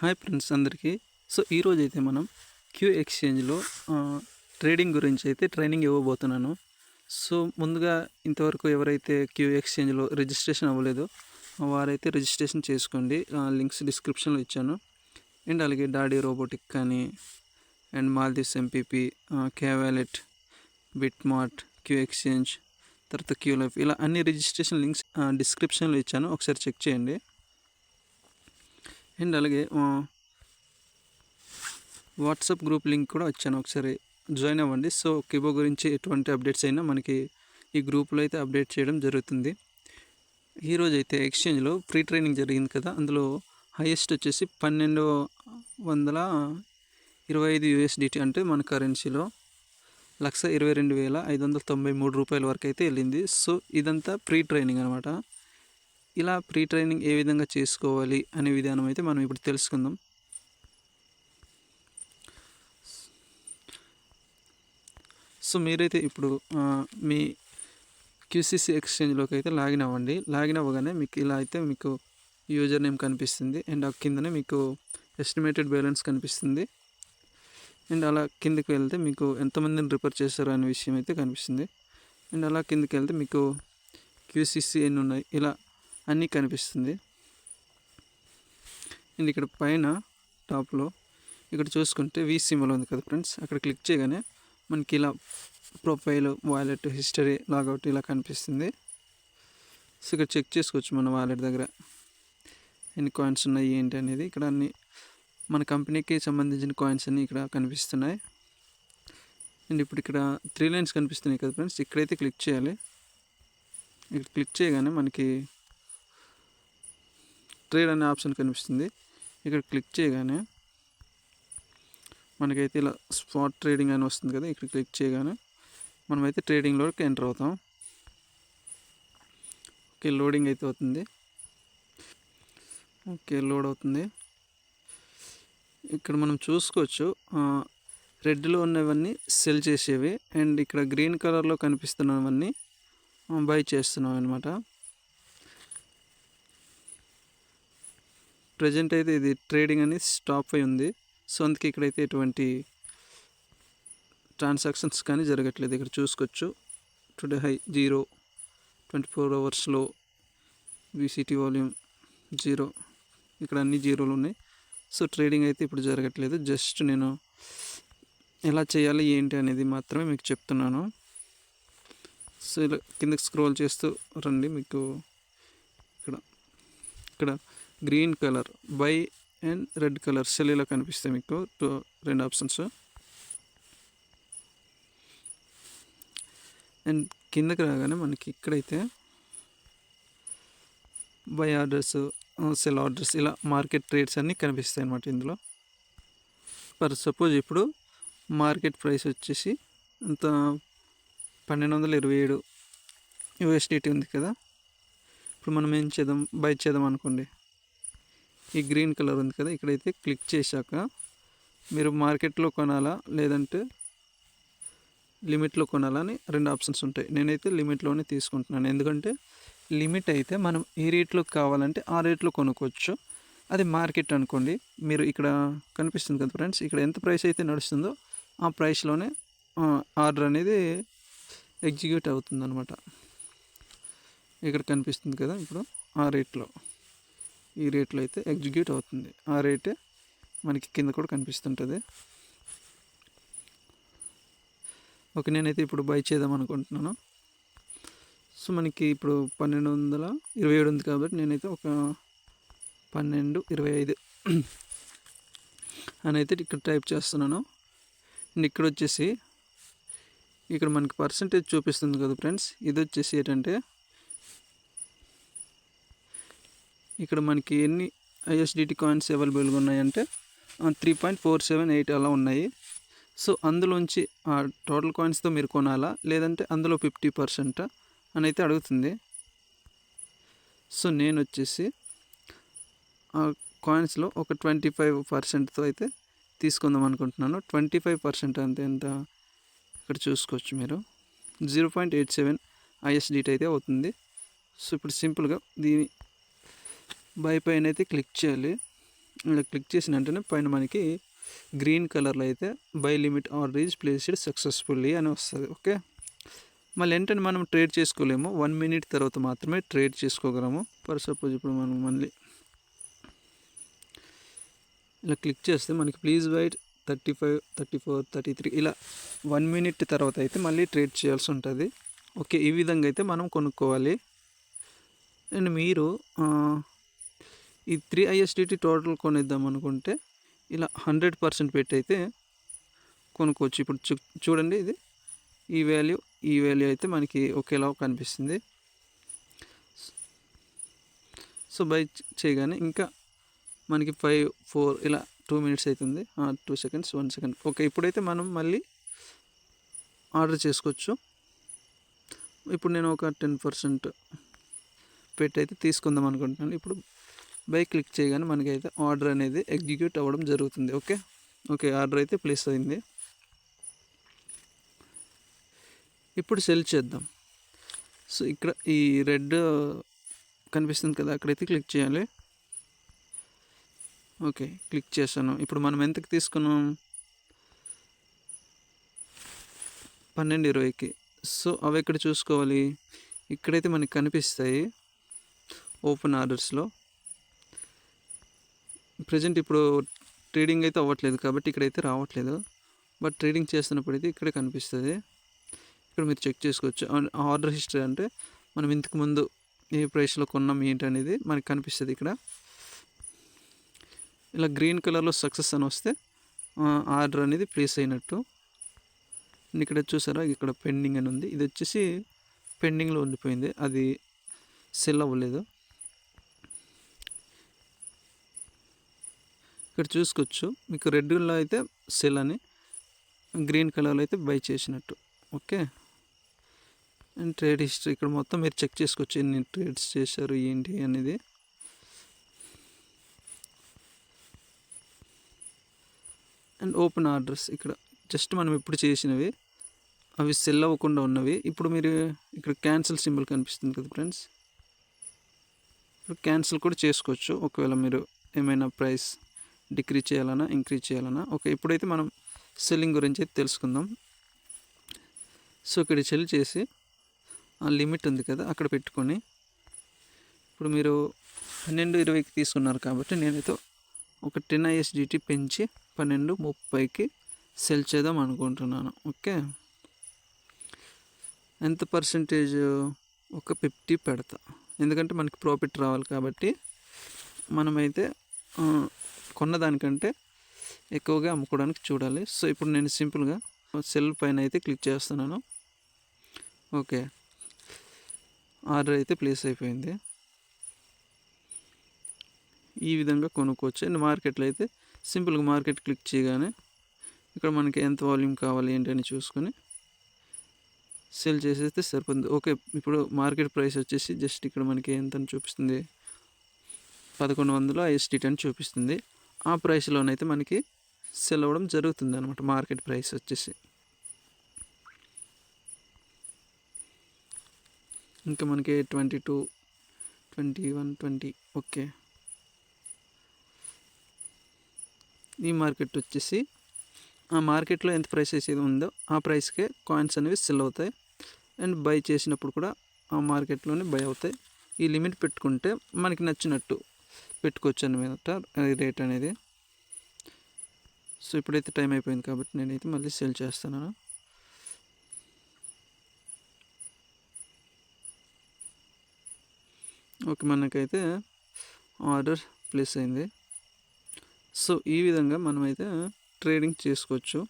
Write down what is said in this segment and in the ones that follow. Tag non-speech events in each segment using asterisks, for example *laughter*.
Hi friends అందరికీ. So ఈరోజు అయితే మనం క్యూ ఎక్స్చేంజ్లో ట్రేడింగ్ గురించి అయితే ట్రైనింగ్ ఇవ్వబోతున్నాను. సో ముందుగా ఇంతవరకు ఎవరైతే క్యూ ఎక్స్చేంజ్లో రిజిస్ట్రేషన్ అవ్వలేదో వారైతే రిజిస్ట్రేషన్ చేసుకోండి. లింక్స్ డిస్క్రిప్షన్లో ఇచ్చాను. అండ్ అలాగే డాడీ రోబోటిక్ కానీ and Maldives MPP K wallet BitMart Q exchange తర్వాత క్యూ లైఫ్ ఇలా అన్ని రిజిస్ట్రేషన్ లింక్స్ డిస్క్రిప్షన్లో ఇచ్చాను. ఒకసారి చెక్ చేయండి. అండ్ అలాగే వాట్సాప్ గ్రూప్ లింక్ కూడా వచ్చాను ఒకసారి. జాయిన్ అవ్వండి. సో కిబో గురించి ఎటువంటి అప్డేట్స్ అయినా మనకి ఈ గ్రూప్లో అయితే అప్డేట్ చేయడం జరుగుతుంది. ఈరోజు అయితే ఎక్స్చేంజ్లో ప్రీ ట్రైనింగ్ జరిగింది కదా. అందులో హైయెస్ట్ వచ్చేసి పన్నెండు వందల ఇరవై ఐదు యూఎస్డిటీ అంటే మన కరెన్సీలో లక్ష ఇరవై రెండు వేల ఐదు వందల తొంభై మూడు రూపాయల వరకు అయితే వెళ్ళింది. సో ఇదంతా ప్రీ ట్రైనింగ్ అనమాట ఇలా ప్రీ ట్రైనింగ్ ఏ విధంగా చేసుకోవాలి అనే విధానం అయితే మనం ఇప్పుడు తెలుసుకుందాం. సో మీరైతే ఇప్పుడు మీ క్యూసీసీ ఎక్స్చేంజ్లోకి అయితే లాగిన్ అవ్వండి. లాగిన్ అవ్వగానే మీకు ఇలా అయితే మీకు యూజర్ నేమ్ కనిపిస్తుంది. అండ్ ఆ కిందనే మీకు ఎస్టిమేటెడ్ బ్యాలెన్స్ కనిపిస్తుంది. అండ్ అలా కిందకి వెళ్తే మీకు ఎంతమందిని రిపేర్ చేశారు అనే విషయం అయితే కనిపిస్తుంది. అండ్ అలా కిందకి వెళ్తే మీకు క్యూసీసీ ఎన్ని ఉన్నాయి. ఇలా అన్నీ కనిపిస్తుంది. అండ్ ఇక్కడ పైన టాప్లో ఇక్కడ చూసుకుంటే వి సిమ్లో ఉంది కదా ఫ్రెండ్స్. అక్కడ క్లిక్ చేయగానే మనకి ఇలా ప్రొఫైల్ వాలెట్ హిస్టరీ లాగౌట్ ఇలా కనిపిస్తుంది. సో ఇక్కడ చెక్ చేసుకోవచ్చు మన వాలెట్ దగ్గర ఎన్ని కాయిన్స్ ఉన్నాయి ఏంటి అనేది. ఇక్కడ అన్ని మన కంపెనీకి సంబంధించిన కాయిన్స్ అన్ని ఇక్కడ కనిపిస్తున్నాయి. అండ్ ఇప్పుడు ఇక్కడ త్రీ లైన్స్ కనిపిస్తున్నాయి కదా ఫ్రెండ్స్. ఇక్కడైతే క్లిక్ చేయాలి. ఇక్కడ క్లిక్ చేయగానే మనకి ట్రేడ్ అనే ఆప్షన్ కనిపిస్తుంది. ఇక్కడ క్లిక్ చేయగానే మనకైతే ఇలా స్పాట్ ట్రేడింగ్ అని వస్తుంది కదా ఇక్కడ క్లిక్ చేయగానే మనమైతే ట్రేడింగ్లోకి ఎంటర్ అవుతాం. ఓకే లోడింగ్ అయితే అవుతుంది. ఓకే లోడ్ అవుతుంది. ఇక్కడ మనం చూసుకోవచ్చు రెడ్లో ఉన్నవన్నీ సెల్ చేసేవి అండ్ ఇక్కడ గ్రీన్ కలర్లో కనిపిస్తున్నవన్నీ బై చేస్తున్నాం అనమాట ప్రజెంట్ అయితే ఇది ట్రేడింగ్ అనేది స్టాప్ అయి ఉంది. సో అందుకే ఇక్కడైతే ఎటువంటి ట్రాన్సాక్షన్స్ కానీ జరగట్లేదు. ఇక్కడ చూసుకోవచ్చు. Today high zero twenty four అవర్స్లో విసిటీ వాల్యూమ్ జీరో. ఇక్కడ అన్ని జీరోలు ఉన్నాయి. సో ట్రేడింగ్ అయితే ఇప్పుడు జరగట్లేదు. జస్ట్ నేను ఎలా చేయాలి ఏంటి అనేది మాత్రమే మీకు చెప్తున్నాను. సో ఇలా కిందకి స్క్రోల్ చేస్తూ రండి. మీకు ఇక్కడ ఇక్కడ green colour buy and red colour sell కనిపిస్తాయి మీకు. టూ రెండు ఆప్షన్స్. అండ్ కిందకి రాగానే మనకి ఇక్కడైతే బై ఆర్డర్స్ సెల్ ఆర్డర్స్ ఇలా మార్కెట్ ట్రేడ్స్ అన్నీ కనిపిస్తాయి అన్నమాట ఇందులో. ఫర్ సపోజ్ ఇప్పుడు మార్కెట్ ప్రైస్ వచ్చేసి అంత పన్నెండు వందల ఇరవై ఏడు యూఎస్డిటీ ఉంది కదా. ఇప్పుడు మనం ఏం చేద్దాం బై చేద్దాం అనుకోండి. ఈ గ్రీన్ కలర్ ఉంది కదా ఇక్కడైతే క్లిక్ చేశాక మీరు మార్కెట్లో కొనాలా లేదంటే లిమిట్లో కొనాలా అని రెండు ఆప్షన్స్ ఉంటాయి. నేనైతే లిమిట్లోనే తీసుకుంటున్నాను. ఎందుకంటే లిమిట్ అయితే మనం ఏ రేట్లో కావాలంటే ఆ రేట్లో కొనుక్కోవచ్చు. అది మార్కెట్ అనుకోండి మీరు ఇక్కడ కనిపిస్తుంది కదా ఫ్రెండ్స్ ఇక్కడ ఎంత ప్రైస్ అయితే నడుస్తుందో ఆ ప్రైస్లోనే ఆర్డర్ అనేది ఎగ్జిక్యూట్ అవుతుంది అనమాట ఇక్కడ కనిపిస్తుంది కదా ఇప్పుడు ఆ రేట్లో. ఈ రేట్లో అయితే ఎగ్జిక్యూట్ అవుతుంది. ఆ రేటే మనకి కింద కూడా కనిపిస్తుంటుంది. ఓకే నేనైతే ఇప్పుడు బై చేద్దాం అనుకుంటున్నాను. సో మనకి ఇప్పుడు పన్నెండు వందల ఇరవై ఏడు ఉంది కాబట్టి నేనైతే ఒక పన్నెండు ఇరవై ఐదు. *clears throat* అని అయితే ఇక్కడ టైప్ చేస్తున్నాను. అండ్ ఇక్కడ వచ్చేసి ఇక్కడ మనకి పర్సంటేజ్ చూపిస్తుంది కదా ఫ్రెండ్స్. ఇది వచ్చేసి ఏంటంటే ఇక్కడ మనకి ఎన్ని ఐఎస్డిటి కాయిన్స్ అవైలబుల్గా ఉన్నాయంటే three point four seven eight అలా ఉన్నాయి. సో అందులోంచి ఆ టోటల్ కాయిన్స్తో మీరు కొనాలా? లేదంటే అందులో ఫిఫ్టీ పర్సెంట్ అని అయితే అడుగుతుంది. సో నేను వచ్చేసి ఆ కాయిన్స్లో ఒక ట్వంటీ ఫైవ్ పర్సెంట్తో అయితే తీసుకుందాం అనుకుంటున్నాను. ట్వంటీ ఫైవ్ పర్సెంట్ అంతే ఎంత? ఇక్కడ చూసుకోవచ్చు మీరు. Zero point eight seven ISDT అయితే అవుతుంది. సో ఇప్పుడు సింపుల్గా దీని బై పైన అయితే క్లిక్ చేయాలి. ఇలా క్లిక్ చేసిన వెంటనే పైన మనకి గ్రీన్ కలర్లో అయితే బై లిమిట్ ఆర్ రీజ్ ప్లేస్డ్ సక్సెస్ఫుల్లీ అని వస్తుంది ఓకే? మళ్ళీ ఏంటంటే మనం ట్రేడ్ చేసుకోలేము. వన్ మినిట్ తర్వాత మాత్రమే ట్రేడ్ చేసుకోగలము. ఫర్ సపోజ్ ఇప్పుడు మనం మళ్ళీ ఇలా క్లిక్ చేస్తే మనకి please wait thirty five thirty four thirty three ఇలా వన్ మినిట్ తర్వాత అయితే మళ్ళీ ట్రేడ్ చేయాల్సి ఉంటుంది. ఓకే ఈ విధంగా అయితే మనం కొనుక్కోవాలి. అండ్ మీరు ఈ త్రీ ఐఎస్డిటి టోటల్ కొనిద్దాం అనుకుంటే ఇలా హండ్రెడ్ పర్సెంట్ పెట్టి అయితే కొనుక్కోవచ్చు. ఇప్పుడు చూ చూడండి ఇది. ఈ వాల్యూ ఈ వాల్యూ అయితే మనకి ఒకేలా కనిపిస్తుంది. సో బై చేయగానే ఇంకా మనకి ఫైవ్ ఫోర్ ఇలా టూ మినిట్స్ అవుతుంది two seconds one second. Okay ఇప్పుడైతే మనం మళ్ళీ ఆర్డర్ చేసుకోవచ్చు. ఇప్పుడు నేను ఒక టెన్ పర్సెంట్ పెట్టి అయితే తీసుకుందాం అనుకుంటున్నాను. ఇప్పుడు బై క్లిక్ చేయగానే మనకైతే ఆర్డర్ అనేది ఎగ్జిక్యూట్ అవ్వడం జరుగుతుంది. ఓకే? ఓకే ఆర్డర్ అయితే ప్లేస్ అయింది. ఇప్పుడు సెల్ చేద్దాం. సో ఇక్కడ ఈ రెడ్ కనిపిస్తుంది కదా అక్కడైతే క్లిక్ చేయాలి. ఓకే క్లిక్ చేశాను. ఇప్పుడు మనం ఎంతకి తీసుకున్నాం? పన్నెండు ఇరవైకి. సో అవి ఎక్కడ చూసుకోవాలి? ఇక్కడైతే మనకి కనిపిస్తాయి ఓపెన్ ఆర్డర్స్లో. ప్రజెంట్ ఇప్పుడు ట్రేడింగ్ అయితే అవ్వట్లేదు కాబట్టి ఇక్కడైతే రావట్లేదు. బట్ ట్రేడింగ్ చేస్తున్నప్పుడు అయితే ఇక్కడే కనిపిస్తుంది. ఇక్కడ మీరు చెక్ చేసుకోవచ్చు. ఆర్డర్ హిస్టరీ అంటే మనం ఇంతకు ముందు ఏ ప్రైస్లో కొన్నాం ఏంటి అనేది మనకి కనిపిస్తుంది ఇక్కడ. ఇలా గ్రీన్ కలర్లో సక్సెస్ అని వస్తే ఆర్డర్ అనేది ప్లేస్ అయినట్టు. ఇక్కడ చూసారా ఇక్కడ పెండింగ్ అని ఉంది. ఇది వచ్చేసి పెండింగ్లో ఉండిపోయింది. అది సెల్ అవ్వలేదు. ఇక్కడ చూసుకోవచ్చు. మీకు రెడ్లో అయితే సెల్ అని గ్రీన్ కలర్లో అయితే బై చేసినట్టు. ఓకే? And trade history. ఇక్కడ మొత్తం మీరు చెక్ చేసుకోవచ్చు ఎన్ని ట్రేడ్స్ చేశారు ఏంటి అనేది. అండ్ ఓపెన్ ఆర్డర్స్ ఇక్కడ. జస్ట్ మనం ఇప్పుడు చేసినవి అవి సెల్ అవ్వకుండా ఉన్నవి. ఇప్పుడు మీరు ఇక్కడ క్యాన్సిల్ సింబల్ కనిపిస్తుంది కదా ఫ్రెండ్స్. క్యాన్సిల్ కూడా చేసుకోవచ్చు. ఒకవేళ మీరు ఏమైనా ప్రైస్ డిక్రీజ్ చేయాలన్నా ఇంక్రీజ్ చేయాలన్నా. ఓకే ఇప్పుడైతే మనం సెల్లింగ్ గురించి అయితే తెలుసుకుందాం. సో ఇక్కడ సెల్ చేసి ఆ లిమిట్ ఉంది కదా అక్కడ పెట్టుకొని ఇప్పుడు మీరు పన్నెండు ఇరవైకి తీసుకున్నారు కాబట్టి నేనైతే ఒక టెన్ ఐఎస్డిటీ పెంచి పన్నెండు ముప్పైకి సెల్ చేద్దాం అనుకుంటున్నాను. ఓకే? ఎంత పర్సంటేజ్? ఒక ఫిఫ్టీ పెడతా. ఎందుకంటే మనకి ప్రాఫిట్ రావాలి కాబట్టి మనమైతే కొన్నదానికంటే ఎక్కువగా అమ్ముకోవడానికి చూడాలి. సో ఇప్పుడు నేను సింపుల్గా సెల్ పైన అయితే క్లిక్ చేస్తున్నాను. ఓకే. ఆర్డర్ అయితే ప్లేస్ అయిపోయింది. ఈ విధంగా కొనుక్కోవచ్చు. అండ్ మార్కెట్లో అయితే సింపుల్గా మార్కెట్ క్లిక్ చేయగానే ఇక్కడ మనకి ఎంత వాల్యూమ్ కావాలి ఏంటని చూసుకొని సెల్ చేసేస్తే సరిపోతుంది. ఓకే. ఇప్పుడు మార్కెట్ ప్రైస్ వచ్చేసి జస్ట్ ఇక్కడ మనకి ఎంత చూపిస్తుంది? పదకొండు వందలు ఐఎస్టీ అని చూపిస్తుంది. ఆ ప్రైస్లోనైతే మనకి సెల్ అవ్వడం జరుగుతుంది అనమాట మార్కెట్ ప్రైస్ వచ్చేసి. ఇంకా మనకి twenty two twenty one twenty okay. ఈ మార్కెట్ వచ్చేసి ఆ మార్కెట్లో ఎంత ప్రైస్ అయితే ఉందో ఆ ప్రైస్కే కాయిన్స్ అనేవి సెల్ అవుతాయి. అండ్ బై చేసినప్పుడు కూడా ఆ మార్కెట్లోనే బై అవుతాయి. ఈ లిమిట్ పెట్టుకుంటే మనకి నచ్చినట్టు పెట్టుకోవచ్చు అనమాట రేట్ అనేది. సో ఇప్పుడైతే టైం అయిపోయింది కాబట్టి నేనైతే మళ్ళీ సెల్ చేస్తాను. ఓకే మనకైతే ఆర్డర్ ప్లేస్ అయింది. సో ఈ విధంగా మనమైతే ట్రేడింగ్ చేసుకోవచ్చు.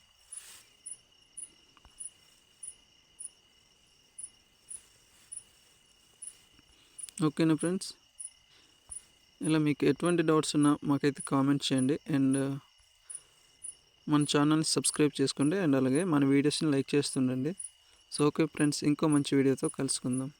ఓకేనా ఫ్రెండ్స్? ఇలా మీకు ఎటువంటి డౌట్స్ ఉన్నా మాకైతే కామెంట్ చేయండి. అండ్ uh, మన ఛానల్ని సబ్స్క్రైబ్ చేసుకోండి. అండ్ అలాగే మన వీడియోస్ని లైక్ చేస్తుండండి. సో ఓకే ఫ్రెండ్స్ ఇంకో మంచి వీడియోతో కలుసుకుందాం.